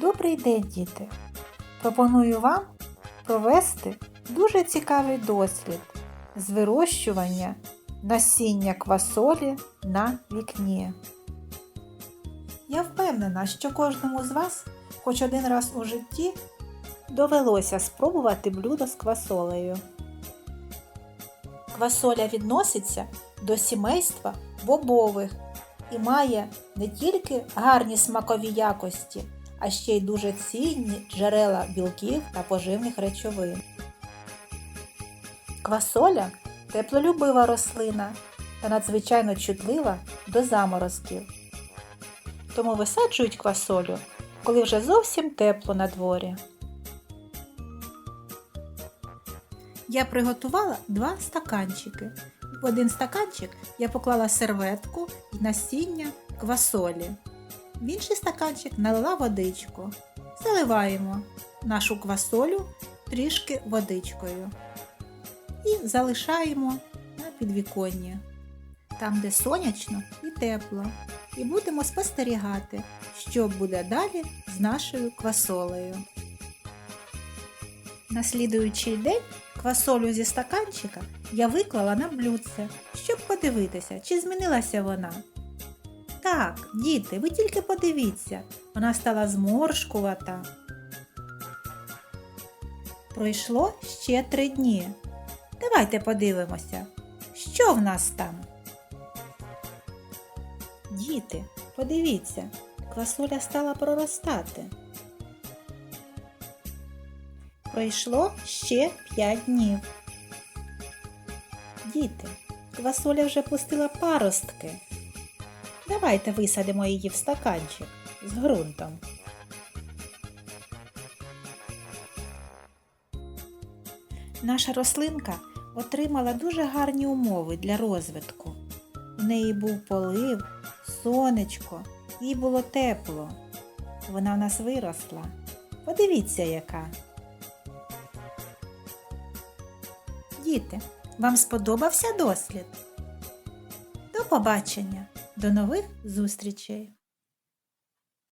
Добрий день, діти! Пропоную вам провести дуже цікавий дослід з вирощування насіння квасолі на вікні. Я впевнена, що кожному з вас хоч один раз у житті довелося спробувати блюдо з квасолею. Квасоля відноситься до сімейства бобових і має не тільки гарні смакові якості, а ще й дуже цінні джерела білків та поживних речовин. Квасоля теплолюбива рослина та надзвичайно чутлива до заморозків. Тому висаджують квасолю, коли вже зовсім тепло на дворі. Я приготувала два стаканчики. В один стаканчик я поклала серветку і насіння квасолі. В інший стаканчик налила водичку. Заливаємо нашу квасолю трішки водичкою. І залишаємо на підвіконні, там, де сонячно і тепло. І будемо спостерігати, що буде далі з нашою квасолею. На слідуючий день квасолю зі стаканчика я виклала на блюдце, щоб подивитися, чи змінилася вона. Так, діти, ви тільки подивіться, вона стала зморшкувата. Пройшло ще три дні. Давайте подивимося, що в нас там. Діти, подивіться, квасоля стала проростати. Пройшло ще 5 днів. Діти, квасоля вже пустила паростки. Давайте висадимо її в стаканчик з ґрунтом. Наша рослинка отримала дуже гарні умови для розвитку. У неї був полив, сонечко, їй було тепло. Вона в нас виросла. Подивіться, яка. Діти, вам сподобався дослід? До побачення! До нових зустрічей!